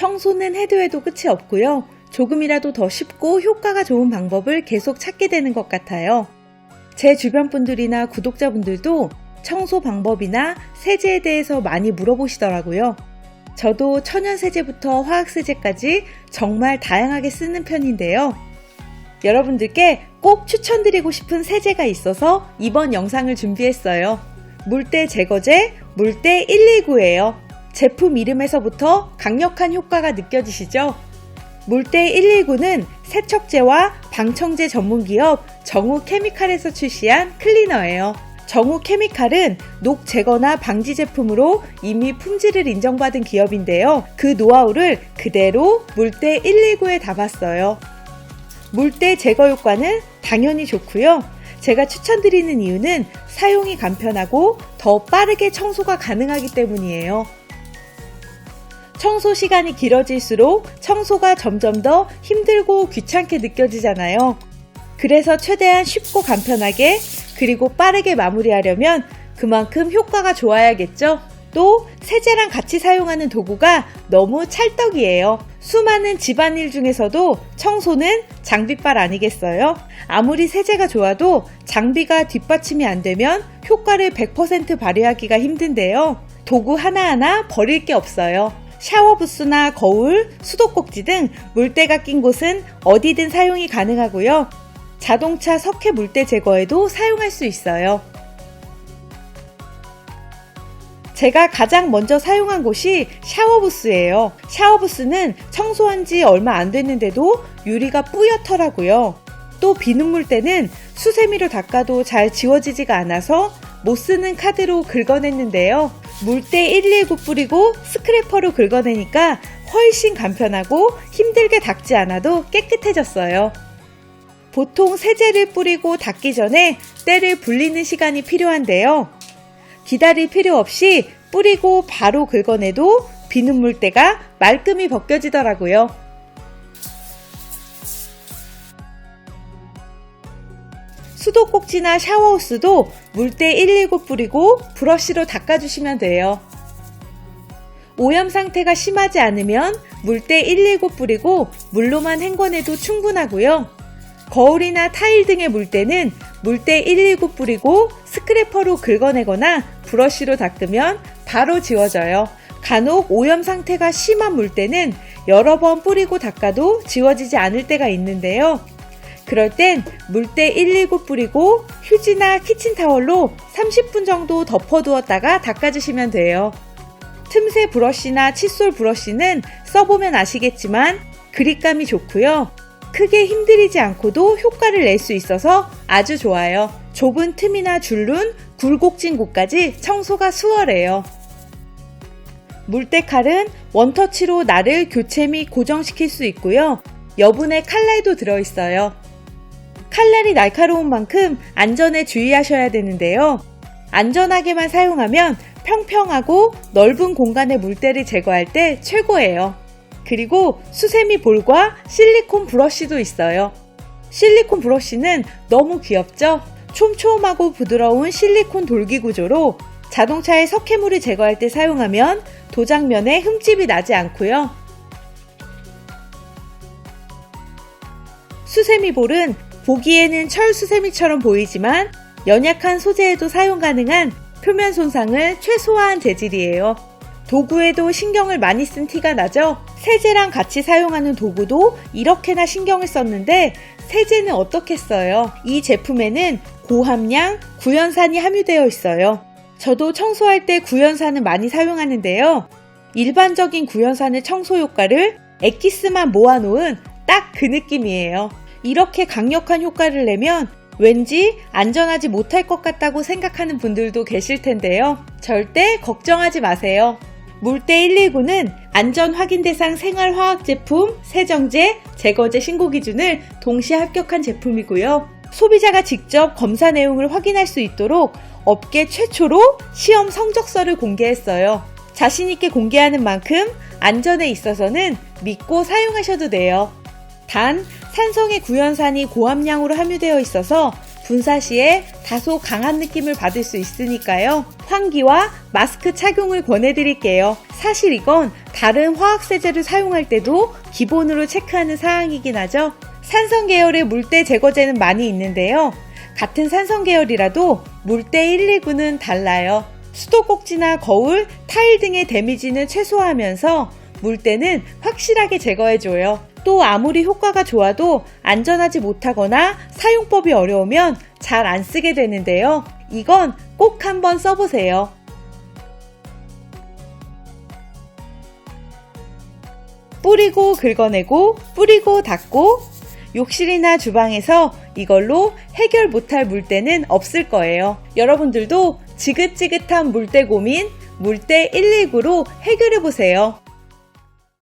청소는 해도 해도 끝이 없고요. 조금이라도 더 쉽고 효과가 좋은 방법을 계속 찾게 되는 것 같아요. 제 주변 분들이나 구독자분들도 청소 방법이나 세제에 대해서 많이 물어보시더라고요. 저도 천연 세제부터 화학 세제까지 정말 다양하게 쓰는 편인데요. 여러분들께 꼭 추천드리고 싶은 세제가 있어서 이번 영상을 준비했어요. 물때 제거제 물때 119예요. 제품 이름에서부터 강력한 효과가 느껴지시죠? 물때 119는 세척제와 방청제 전문 기업 정우 케미칼에서 출시한 클리너예요. 정우 케미칼은 녹 제거나 방지 제품으로 이미 품질을 인정받은 기업인데요. 그 노하우를 그대로 물때 119에 담았어요. 물때 제거 효과는 당연히 좋고요. 제가 추천드리는 이유는 사용이 간편하고 더 빠르게 청소가 가능하기 때문이에요. 청소 시간이 길어질수록 청소가 점점 더 힘들고 귀찮게 느껴지잖아요. 그래서 최대한 쉽고 간편하게 그리고 빠르게 마무리하려면 그만큼 효과가 좋아야겠죠? 또 세제랑 같이 사용하는 도구가 너무 찰떡이에요. 수많은 집안일 중에서도 청소는 장비빨 아니겠어요? 아무리 세제가 좋아도 장비가 뒷받침이 안 되면 효과를 100% 발휘하기가 힘든데요. 도구 하나하나 버릴 게 없어요. 샤워 부스나 거울, 수도꼭지 등 물때가 낀 곳은 어디든 사용이 가능하고요. 자동차 석회 물때 제거에도 사용할 수 있어요. 제가 가장 먼저 사용한 곳이 샤워부스예요. 샤워부스는 청소한 지 얼마 안 됐는데도 유리가 뿌옇더라고요. 또 비눗물 때는 수세미로 닦아도 잘 지워지지가 않아서 못 쓰는 카드로 긁어냈는데요. 물때 119 뿌리고 스크래퍼로 긁어내니까 훨씬 간편하고 힘들게 닦지 않아도 깨끗해졌어요. 보통 세제를 뿌리고 닦기 전에 때를 불리는 시간이 필요한데요. 기다릴 필요 없이 뿌리고 바로 긁어내도 비눗물때가 말끔히 벗겨지더라고요. 수도꼭지나 샤워호스도 물때 119 뿌리고 브러쉬로 닦아주시면 돼요. 오염 상태가 심하지 않으면 물때 119 뿌리고 물로만 헹궈내도 충분하고요. 거울이나 타일 등의 물때는 물때 119 뿌리고 스크래퍼로 긁어내거나 브러쉬로 닦으면 바로 지워져요. 간혹 오염 상태가 심한 물때는 여러 번 뿌리고 닦아도 지워지지 않을 때가 있는데요. 그럴 땐 물때 119 뿌리고 휴지나 키친타월로 30분 정도 덮어두었다가 닦아주시면 돼요. 틈새 브러쉬나 칫솔 브러쉬는 써보면 아시겠지만 그립감이 좋고요. 크게 힘들이지 않고도 효과를 낼 수 있어서 아주 좋아요. 좁은 틈이나 줄눈, 굴곡진 곳까지 청소가 수월해요. 물때칼은 원터치로 날을 교체 및 고정시킬 수 있고요. 여분의 칼날도 들어있어요. 칼날이 날카로운 만큼 안전에 주의하셔야 되는데요. 안전하게만 사용하면 평평하고 넓은 공간의 물때를 제거할 때 최고예요. 그리고 수세미 볼과 실리콘 브러쉬도 있어요. 실리콘 브러쉬는 너무 귀엽죠? 촘촘하고 부드러운 실리콘 돌기 구조로 자동차의 석회물을 제거할 때 사용하면 도장면에 흠집이 나지 않고요. 수세미 볼은 보기에는 철 수세미처럼 보이지만 연약한 소재에도 사용 가능한 표면 손상을 최소화한 재질이에요. 도구에도 신경을 많이 쓴 티가 나죠? 세제랑 같이 사용하는 도구도 이렇게나 신경을 썼는데 세제는 어떻게 써요? 이 제품에는 고함량 구연산이 함유되어 있어요. 저도 청소할 때 구연산을 많이 사용하는데요. 일반적인 구연산의 청소 효과를 엑기스만 모아놓은 딱 그 느낌이에요. 이렇게 강력한 효과를 내면 왠지 안전하지 못할 것 같다고 생각하는 분들도 계실 텐데요. 절대 걱정하지 마세요. 물때 119는 안전 확인 대상 생활화학 제품, 세정제, 제거제 신고 기준을 동시에 합격한 제품이고요. 소비자가 직접 검사 내용을 확인할 수 있도록 업계 최초로 시험 성적서를 공개했어요. 자신있게 공개하는 만큼 안전에 있어서는 믿고 사용하셔도 돼요. 단, 산성의 구연산이 고함량으로 함유되어 있어서 분사 시에 다소 강한 느낌을 받을 수 있으니까요. 환기와 마스크 착용을 권해드릴게요. 사실 이건 다른 화학세제를 사용할 때도 기본으로 체크하는 사항이긴 하죠. 산성 계열의 물때 제거제는 많이 있는데요. 같은 산성 계열이라도 물때 119는 달라요. 수도꼭지나 거울, 타일 등의 데미지는 최소화하면서 물때는 확실하게 제거해줘요. 또 아무리 효과가 좋아도 안전하지 못하거나 사용법이 어려우면 잘 안 쓰게 되는데요. 이건 꼭 한번 써보세요. 뿌리고 긁어내고 뿌리고 닦고 욕실이나 주방에서 이걸로 해결 못할 물때는 없을 거예요. 여러분들도 지긋지긋한 물때 고민 물때 119로 해결해 보세요.